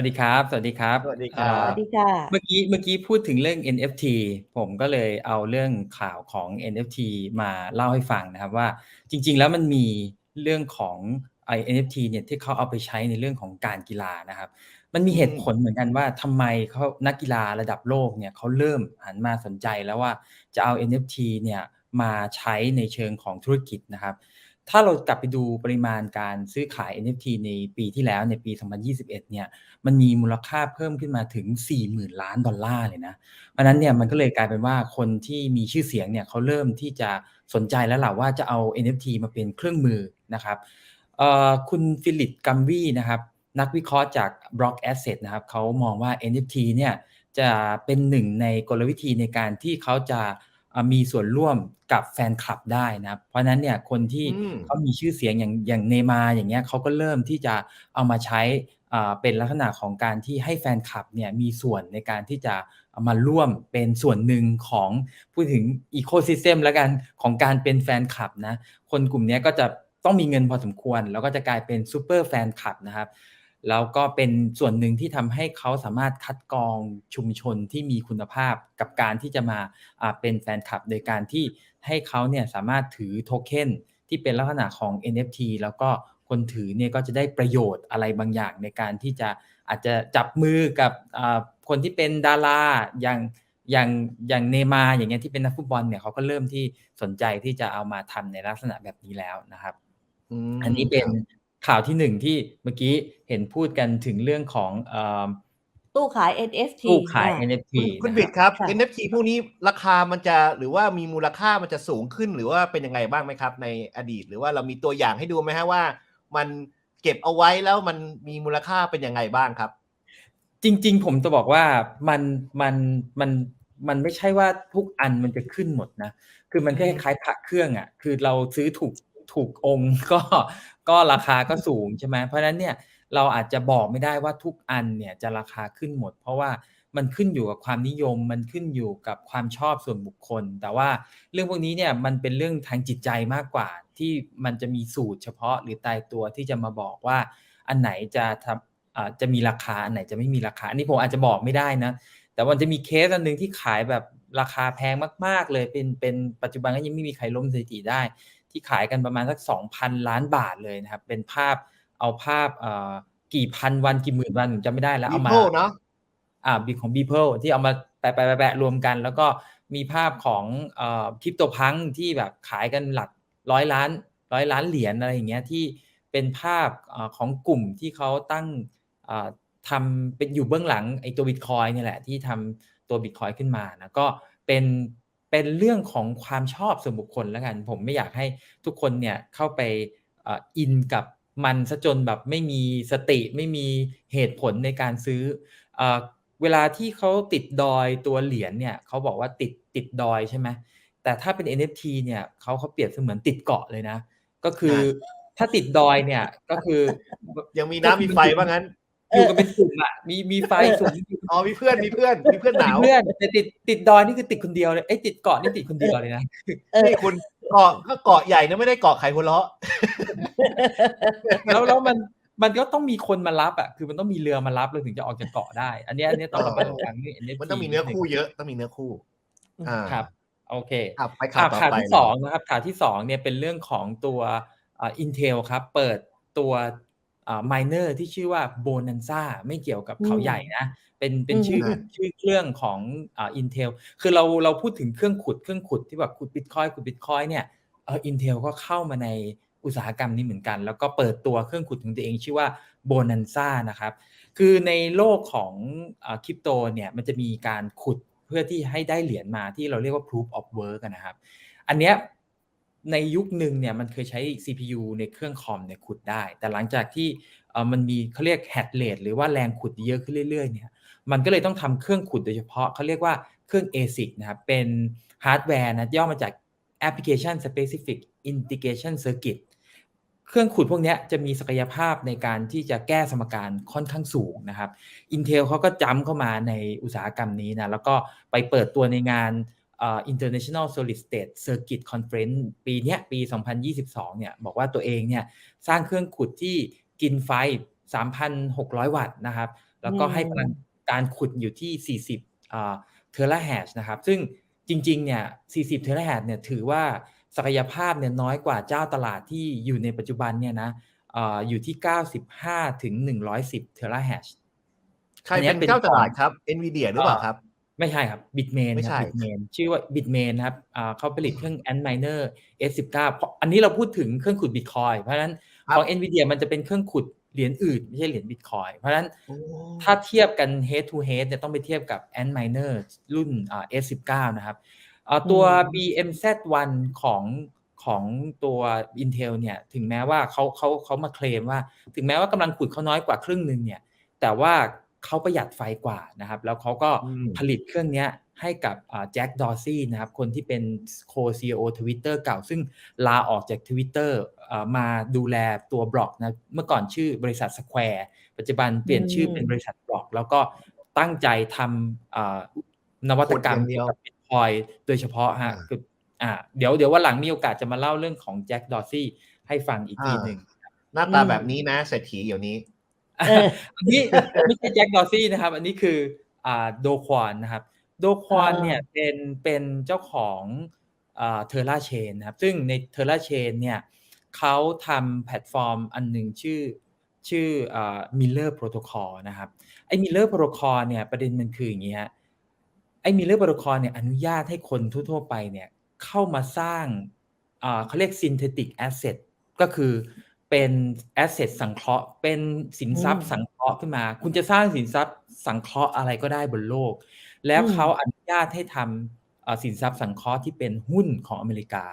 วัสดีครับ สวัสดีครับ สวัสดีคเอ่รัอสวัสดีค่ะ เมื่อกี้เมื่อกี้พูดถึงเรื่อง NFT ผมก็เลยเอาเรื่องข่าวของ NFT มาเล่าให้ฟังนะครับว่าจริง ๆ แล้วมันมีเรื่องของไอ้ NFT เนี่ยที่เขาเอาไปใช้ในเรื่องของการกีฬานะครับ มันมีเหตุผลเหมือนกันว่าทำไมเขานักกีฬาระดับโลกเนี่ยเขาเริ่มหันมาสนใจแล้วว่าจะเอา NFT เนี่ยมาใช้ในเชิงของธุรกิจนะครับ ถ้าเรากลับไปดูปริมาณการซื้อขาย NFT ในปีที่แล้วในปี 2021 เนี่ย มันมีมูลค่าเพิ่มขึ้นมาถึง 40,000 ล้านดอลลาร์เลยนะ เพราะนั้นเนี่ยมันก็เลยกลายเป็นว่าคนที่มีชื่อเสียงเนี่ยเขาเริ่มที่จะสนใจแล้วล่ะว่าจะเอา NFT มาเป็นเครื่องมือนะครับคุณฟิลิปกัมวีนะครับนักวิเคราะห์จาก Block Asset นะครับเขามองว่า NFT เนี่ยจะเป็นหนึ่งในกลวิธีในการที่เขาจะ มีส่วนร่วมกับแฟนคลับได้นะครับเพราะฉะนั้นเนี่ยคนที่อืมเขามีชื่อเสียงอย่างอย่างเนมาร์อย่างเงี้ยเขาก็เริ่มที่จะเอามาใช้อ่าเป็นลักษณะของการที่ให้แฟนคลับเนี่ยมีส่วนในการที่จะเอามาร่วมเป็นส่วนหนึ่งของพูดถึง Ecosystem แล้วกันของการเป็นแฟนคลับนะคนกลุ่มเนี้ยก็จะต้องมีเงินพอสมควร แล้วก็จะกลายเป็นซูเปอร์แฟนคลับนะครับ แล้วก็เป็นส่วนหนึ่งที่ทำให้เขาสามารถคัดกรองชุมชนที่มีคุณภาพกับการที่จะมาอ่าเป็นแฟนคลับ โดยการที่ให้เขาเนี่ยสามารถถือโทเค็นที่เป็นลักษณะของ NFT แล้วก็คนถือเนี่ยก็จะได้ประโยชน์อะไรบางอย่างในการที่จะอาจจะจับมือกับอ่าคนที่เป็นดาราอย่างอย่างอย่างเนมาร์อย่างเงี้ยที่เป็นนักฟุตบอลเนี่ยเขาก็เริ่มที่สนใจที่จะเอามาทำในลักษณะแบบนี้แล้วนะครับมอันนี้เป็น ข่าวที่หนึ่งที่เมื่อกี้เห็นพูดกันถึงเรื่องของเอ่อตู้ขาย NFT ตู้ขายอะ NFT คุณคุณนะบิดครับค่ะ NFT พวกนี้ราคามันจะหรือว่ามีมูลค่ามันจะสูงขึ้นหรือว่าเป็นยังไงบ้างไหมครับ ในอดีต หรือว่าเรามีตัวอย่างให้ดูไหมฮะว่า มันเก็บเอาไว้แล้วมันมีมูลค่าเป็นยังไงบ้างครับ จริง ๆ ผมจะบอกว่ามันมันมันมันไม่ใช่ว่าทุกอันมันจะขึ้นหมดนะ คือมันก็คล้ายๆพระเครื่องอะ คือเราซื้อถูก ถูกองค์ก็ก็ราคาก็สูงใช่ไหมเพราะฉะนั้นเนี่ยเราอาจจะบอกไม่ได้ว่าทุกอันเนี่ยจะราคาขึ้นหมด เพราะว่ามันขึ้นอยู่กับความนิยมมันขึ้นอยู่กับความชอบส่วนบุคคล แต่ว่าเรื่องพวกนี้เนี่ยมันเป็นเรื่องทางจิตใจมากกว่า ที่มันจะมีสูตรเฉพาะหรือตายตัวที่จะมาบอกว่าอันไหนจะทำอ่าจะมีราคาอันไหนจะไม่มีราคา อันนี้ผมอาจจะบอกไม่ได้นะ แต่มันจะมีเคสอันหนึ่งที่ขายแบบราคาแพงมาก ๆ เลยเป็นเป็นปัจจุบันก็ยังไม่มีใครล้มสถิติได้ ที่ขายกันประมาณสัก 2,000 ล้านบาทเลยนะครับ เป็นภาพเอาภาพเอ่อกี่พันวันกี่หมื่นวันผมจำไม่ได้แล้วเอามา Beeple เนอะอ่าบีของ Beeple ที่เอามาแปะแปะแปะแปะรวมกัน แล้วก็มีภาพของเอ่อคริปโตพังที่แบบขายกันหลักร้อยล้านร้อยล้านเหรียญอะไรอย่างเงี้ยที่เป็นภาพเอ่อของกลุ่มที่เขาตั้งอ่าทำเป็นอยู่เบื้องหลังไอ้ตัวบิตคอยนี่ยแหละที่ทำตัวบิตคอยขึ้นมานะก็เป็น เป็นเรื่องของความชอบส่วนบุคคลแล้วกัน ผมไม่อยากให้ทุกคนเนี่ยเข้าไปเอ่ออินกับมันซะจนแบบไม่มีสติไม่มีเหตุผลในการซื้อเอ่อเวลาที่เขาติดดอยตัวเหรียญเนี่ยเขาบอกว่าติดติดดอยใช่ไหมแต่ถ้าเป็น NFT เนี่ยเขาเขาเปรียบเสมือนติดเกาะเลยนะ ก็คือถ้าติดดอยเนี่ยก็คือ ยังมีน้ำมีไฟว่างั้น อยู่กันเป็นกลุ่มอะมีมีไฟสูงอ๋อมีเพื่อนมีเพื่อนมีเพื่อนหนาวเพื่อนแต่ติดติดดอยนี่คือติดคนเดียวเลยไอ้ยติดเกาะนี่ติดคนเดียวเลยนะเออนี่คุณเกาะก็เกาะใหญ่นะไม่ได้เกาะไข่หัวเราะแล้วแล้วมันมันก็ต้องมีคนมารับอะคือมันต้องมีเรือมารับเราถึงจะออกจากเกาะได้ อันเนี้ยอันเนี้ยต้องระมัดระวังนี่ NFT มันต้องมีเนื้อคู่เยอะต้องมีเนื้อคู่อ่าครับ โอเคอะไปข่าข่าววต่อข่าวไปที่สองนะครับข่าวที่สองเนี่ยเป็นเรื่องของตัวอ่า Intel ครับ เปิดตัว อ่า miner ที่ชื่อว่า Bonanza ไม่เกี่ยวกับเขาใหญ่นะเป็นเป็นชื่ออืมชื่อเครื่องของอ่า Intel คือเราเราพูดถึงเครื่องขุดเครื่องขุดที่แบบขุด Bitcoin ขุด Bitcoin เนี่ยเออ Intel ก็เข้ามาในอุตสาหกรรมนี้เหมือนกัน แล้วก็เปิดตัวเครื่องขุดของตัวเองชื่อว่า Bonanza นะครับคือในโลกของคริปโตเนี่ยมันจะมีการขุดเพื่อที่ให้ได้เหรียญมาที่เราเรียกว่า proof of work อะนะครับ อันเนี้ย ในยุคหนึ่งเนี่ยมันเคยใช้ CPU ในเครื่องคอมเนี่ยขุดได้ แต่หลังจากที่มันมีเขาเรียก hash rate หรือว่าแรงขุดเยอะขึ้นเรื่อยๆเนี่ยมันก็เลยต้องทำเครื่องขุดโดยเฉพาะเขาเรียกว่าเครื่อง ASIC นะครับเป็นฮาร์ดแวร์นะย่อมาจาก application specific integration circuit เครื่องขุดพวกนี้จะมีศักยภาพในการที่จะแก้สมการค่อนข้างสูงนะครับ Intel เขาก็จำเข้ามาในอุตสาหกรรมนี้นะแล้วก็ไปเปิดตัวในงาน International Solid State Circuit Conference ปีเนี้ยปี 2022 เนี่ยบอกว่าตัวเองเนี่ยสร้างเครื่องขุดที่กินไฟ 3,600 วัตต์นะครับ แล้วก็อืมให้พลังการขุดอยู่ที่ 40อ่าเทราแฮชนะครับ ซึ่งจริงๆ เนี่ย 40 เทราแฮชเนี่ยถือว่าศักยภาพเนี่ยน้อยกว่าเจ้าตลาดที่อยู่ในปัจจุบันเนี่ยนะอ่าอยู่ที่ 95 ถึง 110 เทราแฮชใครเป็นเจ้าตลาดครับ NVIDIA หรือเปล่าครับ ไม่ใช่ครับ Bitmain ไม่คใช่รับ Bitmain ชื่อว่า Bitmain นะครับอ่าเขาผลิตเครื่อง Antminer S19 เพราะอันนี้เราพูดถึงเครื่องขุด Bitcoin เพราะฉะนั้นครับของ Nvidia มันจะเป็นเครื่องขุดเหรียญอื่น ไม่ใช่เหรียญ Bitcoin เพราะฉะนั้นโอ้ถ้าเทียบกัน head to head เนี่ยต้องไปเทียบกับ Antminer รุ่นอ่า S19 นะครับอ่าตัวอืม BMZ1 ของของตัว Intel เนี่ยถึงแม้ว่าเขาเขาเขามาเคลมว่า ถึงแม้ว่ากำลังขุดเขาน้อยกว่าครึ่งหนึ่งเนี่ยแต่ว่า เขาประหยัดไฟกว่านะครับ แล้วเขาก็อืมผลิตเครื่องเนี้ยให้กับแจ็คดอร์ซี่นะครับ คนที่เป็นโคซีโอทวิตเตอร์เก่า ซึ่งลาออกจาก Twitter อ่ามาดูแลตัวบล็อกนะเมื่อก่อนชื่อบริษัท Square ปัจจุบันเปลี่ยนชื่อเป็นบริษัทบล็อก แล้วก็ตั้งใจทำอ่านวัตกรรมขุดอย่างเดีเกี่ยยววกับ Bitcoin โดยเฉพาะฮะอ่าคืออ่าเดี๋ยวเดี๋ยววันหลังมีโอกาสจะมาเล่าเรื่องของแจ็คดอร์ซี่ให้ฟังอีกทีอ่าหนึ่งหน้าตาอืมแบบนี้นะเศรษฐีเดี๋ยวนี้เอออันนี้ไม่ใช่แจ็คดอร์ซี่นะครับ อันนี้คืออ่าโดควอนนะครับ โดควอนอ่าเนี่ยเป็นเป็นเจ้าของอ่าเทอร่าเชนนะครับ ซึ่งในเทอร่าเชนเนี่ยเขาทำแพลตฟอร์มอันหนึ่งชื่อชื่ออ่า Miller Protocol นะครับ ไอ้ Miller Protocol เนี่ยประเด็นมันคืออย่างนี้ฮะไอ้ Miller Protocol เนี่ยอนุญาตให้คนทั่ว ๆ ไปเนี่ยเข้ามาสร้างอ่าเขาเรียก synthetic asset ก็คือ เป็น asset สังเคราะห์ เป็นสินทรัพย์อืมสังเคราะห์ขึ้นมา คุณจะสร้างสินทรัพย์สังเคราะห์อะไรก็ได้บนโลก แล้วอืมเขาอนุญาตให้ทำอ่าสินทรัพย์สังเคราะห์ที่เป็นหุ้นของอเมริกา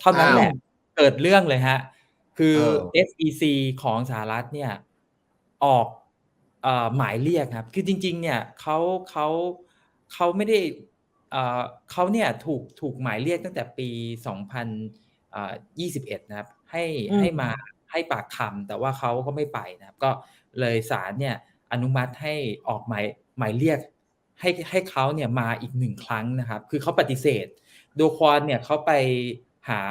เท่านั้นแหละอ้าวเกิดเรื่องเลยฮะ คือเออ SEC ของสหรัฐเนี่ยออกเอ่อหมายเรียกครับ คือจริง ๆ เนี่ยเขาเขาเขาไม่ได้เอ่อเขาเนี่ยถูกถูกหมายเรียกตั้งแต่ปี 2021 นะครับ ให้อืมให้มา ให้ปากคำแต่ว่าเขาก็ไม่ไปนะครับ ก็เลยศาลเนี่ยอนุมัติให้ออกหมายหมายเรียกให้ให้เขาเนี่ยมาอีกหนึ่งครั้งนะครับ คือเขาปฏิเสธโดควอนเนี่ยเขาไปหา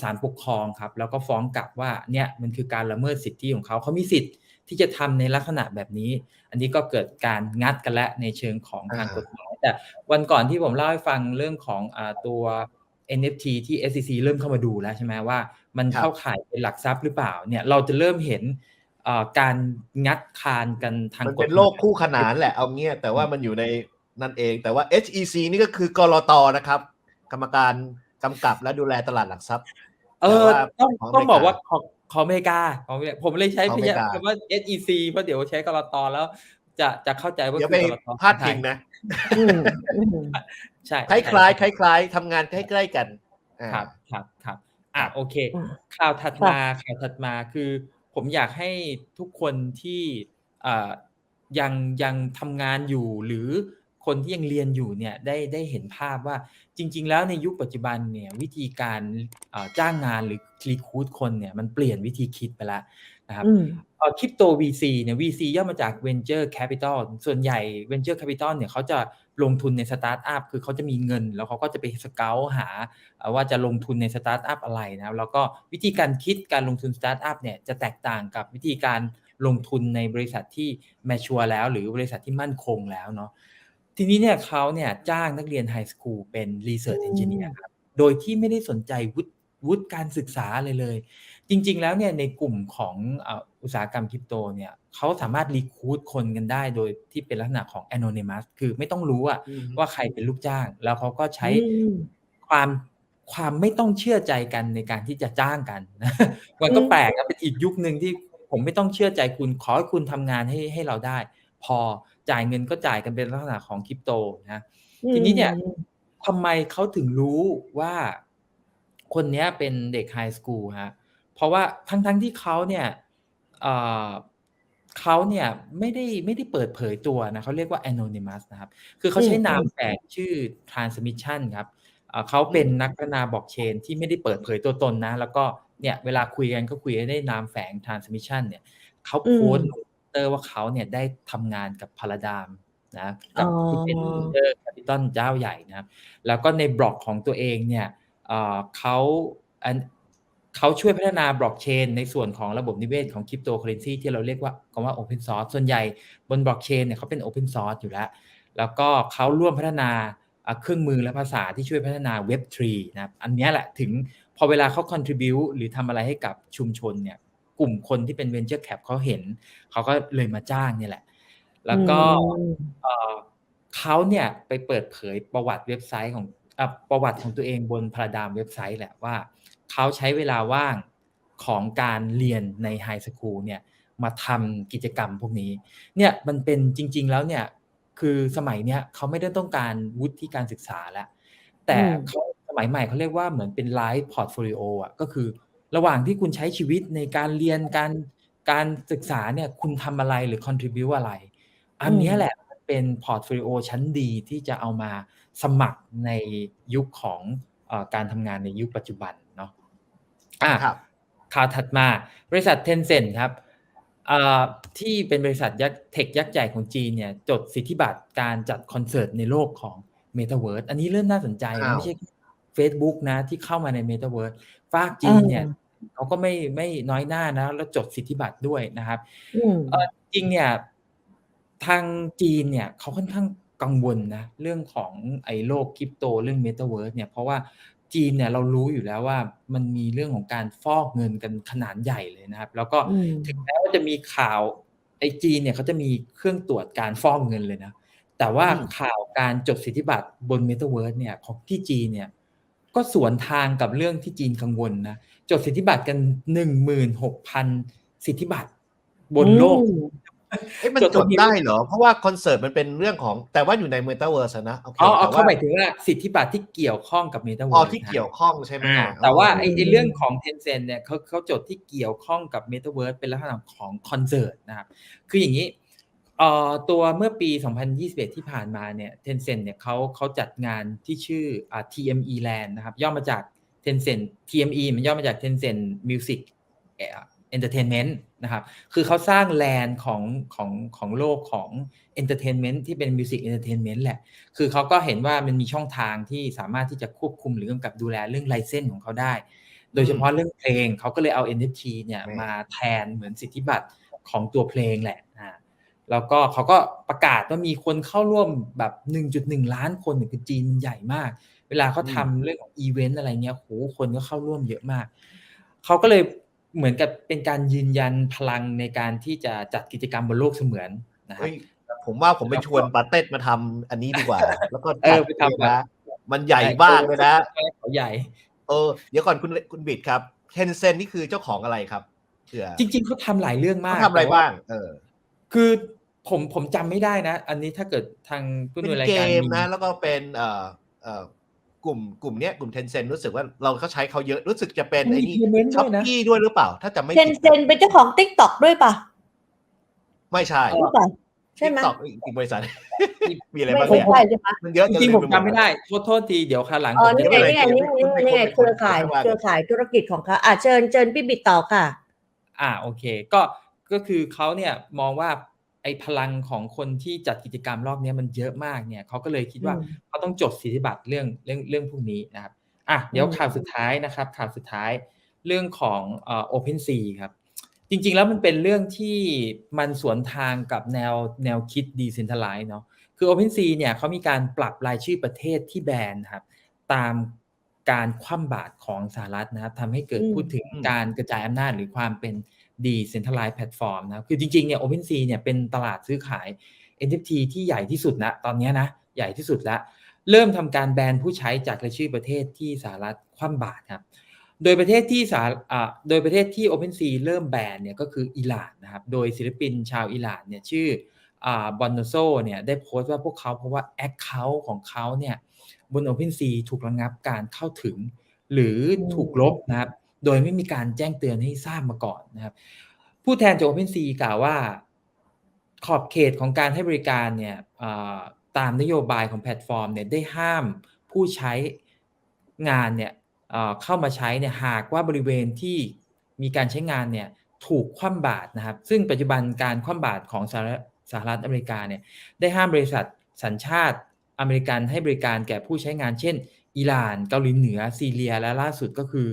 ศาลปกครองครับ แล้วก็ฟ้องกลับว่าเนี่ยมันคือการละเมิดสิทธิของเขาเขามีสิทธิ์ที่จะทำในลักษณะแบบนี้ อันนี้ก็เกิดการงัดกันแล้วในเชิงของทางกฎหมายแต่วันก่อนที่ผมเล่าให้ฟังเรื่องของอตัว NFT ที่ SEC เริ่มเข้ามาดูแล้วใช่ไหมว่า มันครับเข้าข่ายเป็นหลักทรัพย์หรือเปล่าเนี่ยเราจะเริ่มเห็นอ่าการงัดคานกันทางมันกฎเป็นหมายโลกคู่ขนานแหละเอาเงี้ยแต่ว่ามันอยู่ในนั่นเอง แต่ว่า HEC นี่ก็คือกรตนะครับ กรรมการกำกับและดูแลตลาดหลักทรัพย์ เออแต่ว่าต้องของต้องอเมริกาบอกว่าของของอเมริกาของอเมริกาผมเลยใช้ของพอเมริยากาคำว่า SEC เพราะเดี๋ยวใช้กรตแล้วจะจะเข้าใจว่าเดี๋ยวคืไปอกรตพาดพิงนะ อืมอืมใช่คล้ายๆคล้ายๆทำงานใกล้ๆกันอ่าครับครับครับอะโอเคอืมข่าวถัดค่ะมาข่าวถัดมาคือ ผมอยากให้ทุกคนที่อ่ายังยังทำงานอยู่หรือคนที่ยังเรียนอยู่เนี่ยได้ได้เห็นภาพว่าจริง ๆ แล้วในยุคปัจจุบันเนี่ยวิธีการอ่าจ้างงานหรือรีคูดคนเนี่ยมันเปลี่ยนวิธีคิดไปแล้ว นะครับอืมเอ่อคริปโต VC เนี่ย VC ย่อมาจาก Venture Capital ส่วนใหญ่ Venture Capital เนี่ยเขาจะลงทุนในสตาร์ทอัพคือเขาจะมีเงิน แล้วเขาก็จะไปสเกลหาเอ่อว่าจะลงทุนในสตาร์ทอัพอะไรนะครับแล้วก็วิธีการคิดการลงทุนสตาร์ทอัพเนี่ยจะแตกต่างกับวิธีการลงทุนในบริษัทที่ mature แล้ว หรือบริษัทที่มั่นคงแล้วเนาะทีนี้เนี่ยเขาเนี่ยจ้างนักเรียนไฮสคูลเป็น Research Engineer ครับโดยที่ไม่ได้สนใจวุฒิวุฒิการศึกษาเลยเลย จริง ๆ แล้วเนี่ยในกลุ่มของเอ่ออุตสาหกรรมคริปโตเนี่ยเขาสามารถรีคูดคนกันได้โดยที่เป็นลักษณะของ anonymous คือไม่ต้องรู้อะอืมว่าใครเป็นลูกจ้าง แล้วเขาก็ใช้อืมความความไม่ต้องเชื่อใจกันในการที่จะจ้างกันมันก็อืมแปลกนะเป็นอีกยุคหนึ่งที่ผมไม่ต้องเชื่อใจคุณขอให้คุณทำงานให้ให้เราได้ พอจ่ายเงินก็จ่ายกันเป็นลักษณะของคริปโตนะทีนี้เนี่ยทำไมเขาถึงรู้ว่า คนเนี้ยเป็นเด็กไฮสคูลฮะ เพราะว่าทั้งทั้งที่เขาเนี่ยเอ่อเขาเนี่ยไม่ได้ไม่ได้เปิดเผยตัวนะเขาเรียกว่า anonymous นะครับ คือเขาใช้อืมนามแฝงชื่อ transmission ครับเอ่อเขาเป็นนักพัฒนาบล็อกเชนที่ไม่ได้เปิดเผยตัวตนนะ แล้วก็เนี่ยเวลาคุยกันก็คุยกันได้นามแฝง transmission เนี่ยเขาโพสต์ลงทวิตเตอร์ว่าเขาเนี่ยได้ทำงานกับพาราดามนะกับที่เป็นอ๋อเจอร์แคปิตอลเจ้าใหญ่นะครับแล้วก็ในบล็อกของตัวเองเนี่ยเอ่อเขาอัน เขาช่วยพัฒนาบล็อกเชนในส่วนของระบบนิเวศของคริปโตเคอเรนซีที่เราเรียกว่าคำว่า Open Source ส่วนใหญ่บนบล็อกเชนเนี่ยเขาเป็น Open Source อยู่แล้ว แล้วก็เขาร่วมพัฒนาอะเครื่องมือและภาษาที่ช่วยพัฒนา Web3 นะครับอันเนี้ยแหละถึงพอเวลาเขา contribute หรือทำอะไรให้กับชุมชนเนี่ยกลุ่มคนที่เป็น venture cap เขาเห็น เขาก็เลยมาจ้างเนี่ยแหละ แล้วก็อืมเอ่อเขาเนี่ยไปเปิดเผยประวัติเว็บไซต์ของอะประวัติของตัวเองบนพาราดามเว็บไซต์แหละว่า เขาใช้เวลาว่างของการเรียนในไฮสคูลเนี่ยมาทำกิจกรรมพวกนี้เนี่ยมันเป็นจริง ๆ แล้วเนี่ยคือสมัยเนี้ยเขาไม่ได้ต้องการวุฒิการศึกษาแล้ว แต่อืมเขาสมัยใหม่เขาเรียกว่าเหมือนเป็นไลฟ์พอร์ตโฟลิโออะก็คือระหว่างที่คุณใช้ชีวิตในการเรียนการการศึกษาเนี่ยคุณทำอะไรหรือ contribu อะไร อันเนี้ยแหละมันเป็นพอร์ตโฟลิโอชั้นดีที่จะเอามาสมัครในยุคของเออการทำงานในยุคปัจจุบันเนาะ อะครับข่าวถัดมาบริษัท Tencent ครับเอ่อที่เป็นบริษัทยักษ์เทคยักษ์ใหญ่ของจีนเนี่ยจดสิทธิบัตรการจัดคอนเสิร์ตในโลกของ Metaverse อันนี้เริ่มน่าสนใจนะอ้าวไม่ใช่ Facebook นะที่เข้ามาใน Metaverse ฝากจีนเนี่ยเขาก็ไม่ไม่น้อยหน้านะ แล้วจดสิทธิบัตรด้วยนะครับอืมเออจริงเนี่ยทางจีนเนี่ยเขาค่อนข้างกังวลนะเรื่องของไอ้โลกคริปโตเรื่อง Metaverse เนี่ยเพราะว่า จีนเนี่ยเรารู้อยู่แล้วว่ามันมีเรื่องของการฟอกเงินกันขนาดใหญ่เลยนะครับ แล้วก็อืมถึงแม้ว่าจะมีข่าวไอ้จีนเนี่ยเขาจะมีเครื่องตรวจการฟอกเงินเลยนะ แต่ว่าอืมข่าวการจดสิทธิบัตรบน Metaverse เนี่ยของที่จีนเนี่ยก็สวนทางกับเรื่องที่จีนกังวลนะจดสิทธิบัตรกันหนึ่งหมื่นหกพันสิทธิบัตรบนโลกอืม เอ๊ะมันจดจทะดเบียนได้เหรอ เพราะว่าคอนเสิร์ตมันเป็นเรื่องของแต่ว่าอยู่ในเมตาเวิร์สนะโอเคอ๋อเอาแต่เข้าว่าหมายถึงว่าสิทธิบัตรที่เกี่ยวข้องกับ Metaverse อ๋อที่นะเกี่ยวข้องใช่ไหมอ่าอะแต่ว่าอ๋อไอ้ไอ้เรื่องของ Tencent เนี่ยเขาเขาจดที่เกี่ยวข้องกับ Metaverse เป็นลักษณะของคอนเสิร์ตนะครับคืออย่างนี้เอ่อตัวเมื่อปี 2021 ที่ผ่านมาเนี่ย Tencent เนี่ยเขาเขาจัดงานที่ชื่ออ่า TME Land นะครับย่อมาจาก Tencent TME มันย่อมาจาก Tencent Music เอ่อ Entertainment นะครับ คือเขาสร้างแลนด์ของของของโลกของ Entertainment ที่เป็น Music Entertainment แหละ คือเขาก็เห็นว่ามันมีช่องทางที่สามารถที่จะควบคุมหรือกำกับดูแลเรื่องไลเซนส์ของเขาได้ โดยเฉพาะเรื่องเพลงเขาก็เลยเอา NFT เนี่ยมาแทนเหมือนสิทธิบัตรของตัวเพลงแหละอ่าแล้วก็เขาก็ประกาศว่ามีคนเข้าร่วมแบบ 1.1 ล้านคนเนี่ยคือจีนมันใหญ่มาก เวลาเขาทำเรื่องของอีเวนต์อะไรเงี้ยโหคนก็เข้าร่วมเยอะมาก เขาก็เลย เหมือนกับเป็นการยืนยันพลังในการที่จะจัดกิจกรรมบนโลกเสมือนนะครัเฮ้บยผมว่าผมไปชวนปาเต็ดมาทำอันนี้ดีกว่า แล้วก็เอจัอดไปทำเองแบบนะมันใหญ่มากเลยนะเขาใหญ่ เออ เดี๋ยวก่อนคุณคุณบิดครับเทนเซนนี่คือเจ้าของอะไรครับเผื่อจริง ๆเขาทำหลายเรื่องมาเขากทำอะไรแต่ว่บ้าง เออ คือผมผมจำไม่ได้นะ อันนี้ถ้าเกิดทางผู้เป็นดำเนินรายเกการมนะ แล้วก็เป็นเอ่อเอ่อ กลุ่มกลุ่มเนี้ยกลุ่มเทนเซนรู้สึกว่าเราก็ใช้เขาเยอะรู้สึกจะเป็นมีไอ้นี่ implement ช้อปด้วยนะปี้ด้วยหรือเปล่า ถ้าจะไม่เซนผิดเซนเป็นเจ้าของติ๊กต็อกด้วยป่ะ ไม่ใช่หรือเปล่าใช่ไหมตอกอีกบริษัทมีอะไรไม่บ้างใช่เนี่ยใช่ไหมมันเยอะจริงๆผมจำไม่ได้โทษโทษทีเดี๋ยวคราวหลังอ๋อผมนี่จะไงไปนี่ไงนี่ไงนี่ไงนี่ไงเครือข่ายเครือข่ายธุรกิจของเขาอะเชิญเชิญพี่บิดต่อค่ะ อ่าโอเค ก็ก็คือเขาเนี่ยมองว่า ไอ้พลังของคนที่จัดกิจกรรมรอบเนี้ยมันเยอะมากเนี่ยเขาก็เลยคิดว่าอืมเขาต้องจดสิทธิบัตรเรื่องเรื่องเรื่องพวกนี้นะครับอะเดี๋ยวอืมข่าวสุดท้ายนะครับข่าวสุดท้ายเรื่องของเอ่อ Open Sea ครับจริง ๆ แล้วมันเป็นเรื่องที่มันสวนทางกับแนวแนวคิด Decentralize เนาะคือ Open Sea เนี่ยเขามีการปรับรายชื่อประเทศที่แบนนะครับตามการคว่ำบาตรของสหรัฐนะครับทำให้เกิดอืมพูดถึงอืมการกระจายอำนาจหรือความเป็น Decentralized Platform นะครับคือจริงๆเนี่ย OpenSea เนี่ยเป็นตลาดซื้อขาย NFT ที่ใหญ่ที่สุดนะตอนเนี้ยนะใหญ่ที่สุดแล้วเริ่มทำการแบนผู้ใช้จากรายชื่อประเทศที่สหรัฐคว่ำบาตรครับโดยประเทศที่สาอ่าโดยประเทศที่ OpenSea เริ่มแบนเนี่ยก็คืออิหร่านนะครับโดยศิลปินชาวอิหร่านเนี่ยชื่ออ่าบอนโนโซเนี่ยได้โพสต์ว่าพวกเขาเพราะว่า Account ของเขาเนี่ยบน OpenSea ถูกระงับการเข้าถึง หรือถูกลบนะครับ โดยไม่มีการแจ้งเตือนให้ทราบมาก่อนนะครับ ผู้แทนจาก OpenSea กล่าวว่า ขอบเขตของการให้บริการเนี่ยตามนโยบายของแพลตฟอร์มเนี่ยได้ห้ามผู้ใช้งานเนี่ยเข้ามาใช้เนี่ยหากว่าบริเวณที่มีการใช้งานเนี่ยถูกคว่ำบาตรนะครับ ซึ่งปัจจุบันการคว่ำบาตรของสหรัฐสหรัฐอเมริกาเนี่ยได้ห้ามบริษัทสัญชาติอเมริกันให้บริการแก่ผู้ใช้งานเช่น อิหร่าน เกาหลีเหนือ ซีเรียและล่าสุดก็คือ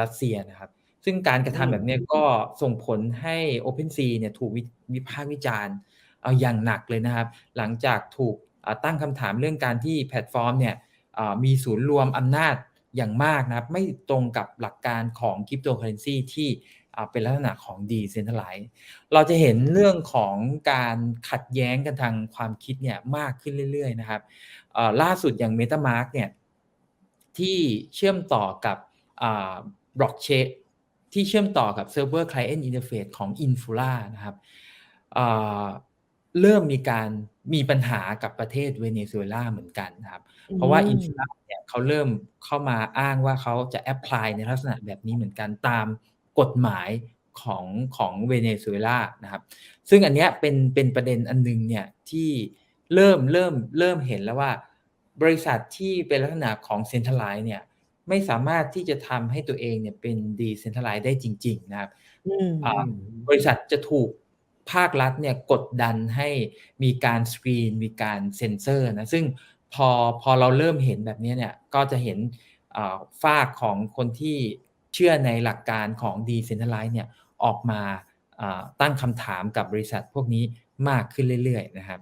รัสเซียนะครับ ซึ่งการกระอืมทำแบบเนี้ยก็ส่งผลให้ OpenSea เนี่ยถูกวิวิพากษ์วิจารณ์เอาอย่างหนักเลยนะครับ หลังจากถูกอ่าตั้งคำถามเรื่องการที่แพลตฟอร์มเนี่ยอ่ามีศูนย์รวมอำนาจอย่างมากนะครับ ไม่ตรงกับหลักการของคริปโตเคอเรนซีที่อ่าเป็นลักษณะของ Decentralized เราจะเห็นเรื่องของการขัดแย้งกันทางความคิดเนี่ยมากขึ้นเรื่อยๆนะครับเอ่อล่าสุดอย่าง MetaMask เนี่ยที่เชื่อมต่อกับ บล็อกเชนที่เชื่อมต่อกับ Server Client Interface ของ Infura นะครับเอ่อเริ่มมีการมีปัญหากับประเทศเวเนซุเอลาเหมือนกันนะครับ เพราะว่าอืม Infura เนี่ยเขาเริ่มเข้ามาอ้างว่าเขาจะแอพพลายในลักษณะแบบนี้เหมือนกันตามกฎหมายของของเวเนซุเอลานะครับ ซึ่งอันเนี้ยเป็นเป็นประเด็นอันหนึงเนี่ยที่เริ่มเริ่มเริ่มเห็นแล้วว่า บริษัทที่เป็นลักษณะของเซ็นทรัลไลซ์เนี่ย ไม่สามารถที่จะทำให้ตัวเองเนี่ยเป็นดีเซ็นทรัลไลซ์ได้จริง ๆ นะครับอืมอ่าบริษัทจะถูกภาครัฐเนี่ยกดดันให้มีการสกรีน มีการเซ็นเซอร์นะซึ่งพอพอเราเริ่มเห็นแบบนี้เนี่ยก็จะเห็นอ่าฝากของคนที่เชื่อในหลักการของ Decentralize เนี่ยออกมาอ่าตั้งคำถามกับบริษัทพวกนี้มากขึ้นเรื่อย ๆ นะครับ